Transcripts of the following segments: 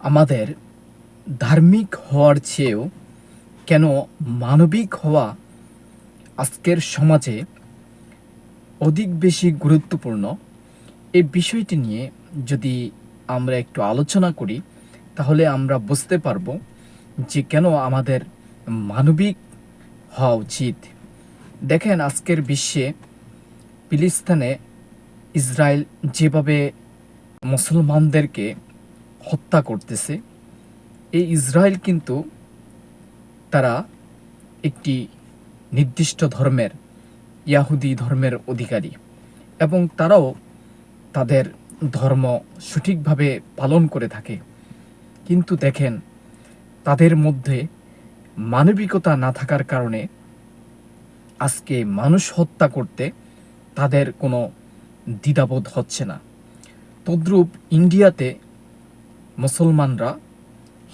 আমাদের ধার্মিক হওয়ার চেয়েও কেন মানবিক হওয়া আজকের সমাজে অধিক বেশি গুরুত্বপূর্ণ? এই বিষয়টি নিয়ে যদি আমরা একটু আলোচনা করি, তাহলে আমরা বুঝতে পারব যে কেন আমাদের মানবিক হওয়া উচিত। দেখেন, আজকের বিশ্বে ফিলিস্তিনে ইসরায়েল যেভাবে মুসলমানদেরকে হত্যা করতেছে। এই ইসরায়েল কিন্তু তারা একটি নির্দিষ্ট ধর্মের, ইয়াহুদি ধর্মের অধিকারী এবং তারাও তাদের ধর্ম সঠিকভাবে পালন করে থাকে। কিন্তু দেখেন, তাদের মধ্যে মানবিকতা না থাকার কারণে আজকে মানুষ হত্যা করতে তাদের কোনো দ্বিধাবোধ হচ্ছে না। তদ্রূপ ইন্ডিয়াতে মুসলমানরা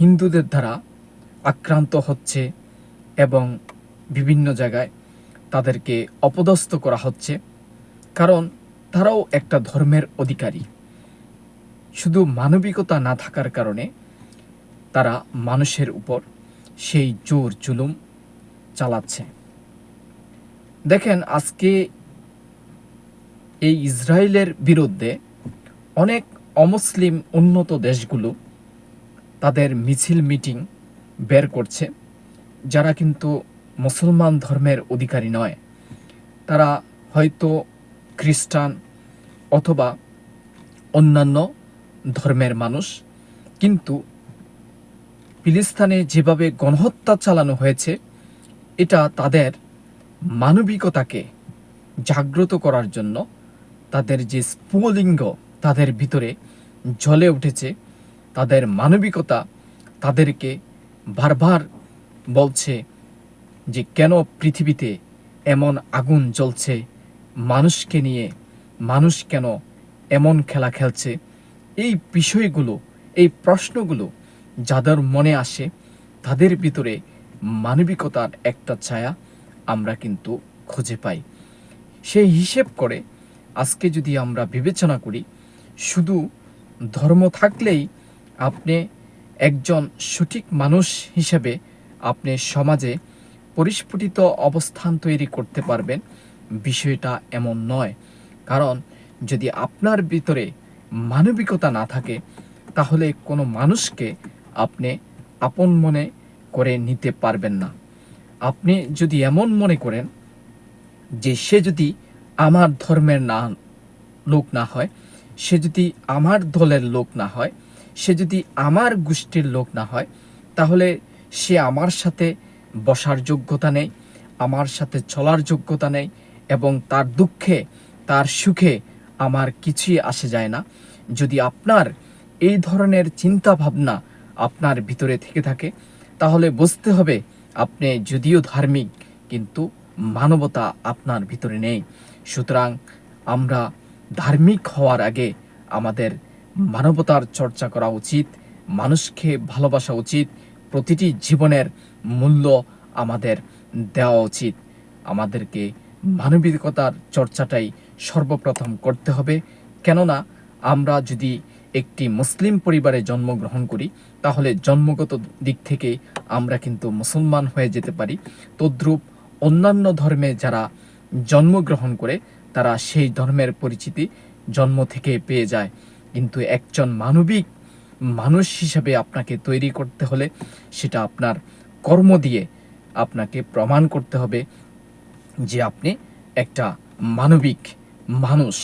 হিন্দুদের দ্বারা আক্রান্ত হচ্ছে এবং বিভিন্ন জায়গায় তাদেরকে অপদস্থ করা হচ্ছে। কারণ তারাও একটা ধর্মের অধিকারী। শুধু মানবিকতা না থাকার কারণে তারা মানুষের উপর সেই জোর জুলুম চালাচ্ছে। দেখেন, আজকে এই ইসরায়েলের বিরুদ্ধে অনেক অমুসলিম উন্নত দেশগুলো তাদের মিছিল মিটিং বের করছে, যারা কিন্তু মুসলমান ধর্মের অধিকারী নয়। তারা হয়তো খ্রিস্টান অথবা অন্যান্য ধর্মের মানুষ, কিন্তু ফিলিস্তানে যেভাবে গণহত্যা চালানো হয়েছে, এটা তাদের মানবিকতাকে জাগ্রত করার জন্য তাদের যে স্ফুলিঙ্গ তাদের ভিতরে জ্বলে উঠেছে। তাদের মানবিকতা তাদেরকে বারবার বলছে যে, কেন পৃথিবীতে এমন আগুন জ্বলছে? মানুষকে নিয়ে মানুষ কেন এমন খেলা খেলছে? এই বিষয়গুলো, এই প্রশ্নগুলো যাদের মনে আসে, তাদের ভিতরে মানবিকতার একটা ছায়া আমরা কিন্তু খুঁজে পাই। সেই হিসেব করে আজকে যদি আমরা বিবেচনা করি শুধু ধর্ম থাকলেই আপনি একজন সঠিক মানুষ হিসেবে আপনি সমাজে পরিস্ফুটিত অবস্থান তৈরি করতে পারবেন। বিষয়টা এমন নয়। কারণ যদি আপনার ভিতরে মানবিকতা না থাকে, তাহলে কোনো মানুষকে আপনি আপন মনে করে নিতে পারবেন না। আপনি যদি এমন মনে করেন যে সে যদি আমার ধর্মের না লোক না হয় সে যদি আমার দলের লোক না হয়, সে যদি আমার গোষ্ঠীর লোক না হয়, তাহলে সে আমার সাথে বসার যোগ্যতা নেই, আমার সাথে চলার যোগ্যতা নেই এবং তার দুঃখে, তার সুখে আমার কিছুই আসে যায় না। যদি আপনার এই ধরনের চিন্তা ভাবনা আপনার ভিতরে থেকে থাকে, তাহলে বুঝতে হবে আপনি যদিও ধার্মিক, কিন্তু মানবতা আপনার ভিতরে নেই। সুতরাং আমরা ধার্মিক হওয়ার আগে আমাদের মানবতার চর্চা করা উচিত, মানুষকে ভালোবাসা উচিত, প্রতিটি জীবনের মূল্য আমাদের দেওয়া উচিত। আমাদেরকে মানবিকতার চর্চাটাই সর্বপ্রথম করতে হবে। কেননা, আমরা যদি একটি মুসলিম পরিবারে জন্মগ্রহণ করি, তাহলে জন্মগত দিক থেকে আমরা কিন্তু মুসলমান হয়ে যেতে পারি। তদ্রূপ অন্যান্য ধর্মে যারা জন্মগ্রহণ করে তারা সেই ধর্মের পরিচিতি জন্ম থেকে পেয়ে যায়। কিন্তু একজন মানবিক মানুষ হিসাবে আপনাকে তৈরি করতে হলে সেটা আপনার কর্ম দিয়ে আপনাকে প্রমাণ করতে হবে যে আপনি একটা মানবিক মানুষ।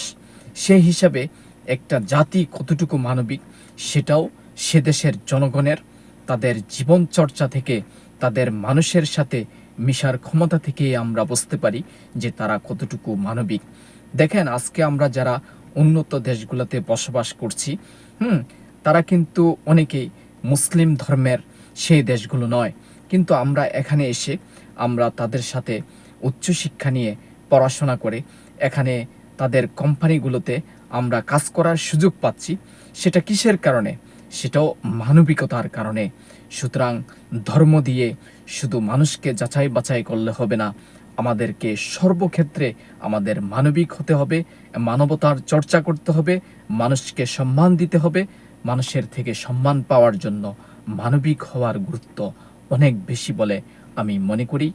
সেই হিসাবে একটা জাতি কতটুকু মানবিক সেটাও সে দেশের জনগণের তাদের জীবন চর্চা থেকে, তাদের মানুষের সাথে মিশার ক্ষমতা থেকে আমরা বুঝতে পারি যে তারা কতটুকু মানবিক। দেখেন, আজকে আমরা যারা উন্নত দেশগুলোতে বসবাস করছি, হুম, তারা কিন্তু অনেকেই মুসলিম ধর্মের সেই দেশগুলো নয়। কিন্তু আমরা এখানে এসে আমরা তাদের সাথে উচ্চশিক্ষা নিয়ে পড়াশোনা করে এখানে তাদের কোম্পানিগুলোতে আমরা কাজ করার সুযোগ পাচ্ছি। সেটা কিসের কারণে? সেটাও মানবিকতার কারণে। সুতরাং ধর্ম দিয়ে শুধু মানুষকে যাচাই বাছাই করলে হবে না, আমাদেরকে সর্বক্ষেত্রে আমাদের মানবিক হতে হবে, মানবতার চর্চা করতে হবে, মানুষকে সম্মান দিতে হবে, মানুষের থেকে সম্মান পাওয়ার জন্য মানবিক হওয়ার গুরুত্ব অনেক বেশি বলে আমি মনে করি।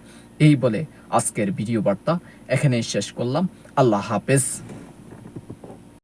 এই বলে আজকের ভিডিও বার্তা এখানেই শেষ করলাম। আল্লাহ হাফেজ।